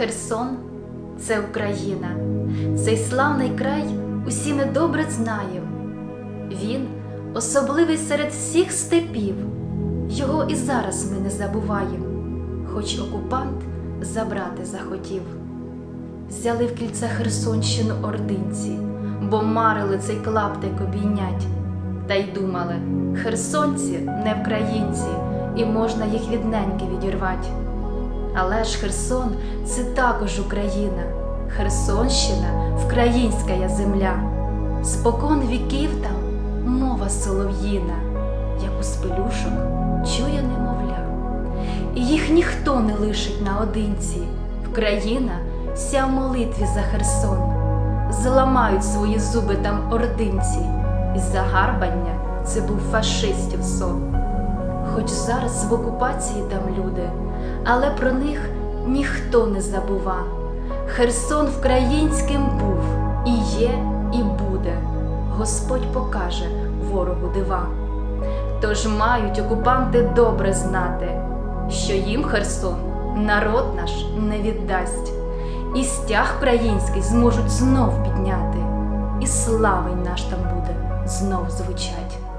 Херсон це Україна, цей славний край усі ми добре знаємо. Він особливий серед всіх степів, його і зараз ми не забуваємо, хоч окупант забрати захотів. Взяли в кільце Херсонщину ординці, бо марили цей клаптик обійнять, та й думали, херсонці не вкраїнці, і можна їх від неньки відірвать. Але ж Херсон це також Україна, Херсонщина вкраїнська земля. Спокон віків там мова солов'їна, як у спелюшок чує немовля. І їх ніхто не лишить наодинці. Вкраїна вся в молитві за Херсон. Зламають свої зуби там ординці, і загарбання це був фашистів сон. Хоч зараз в окупації там люди, але про них ніхто не забува. Херсон вкраїнським був і є, і буде. Господь покаже ворогу дива. Тож мають окупанти добре знати, що їм Херсон народ наш не віддасть, і стяг країнський зможуть знов підняти, і славень наш там буде знов звучать.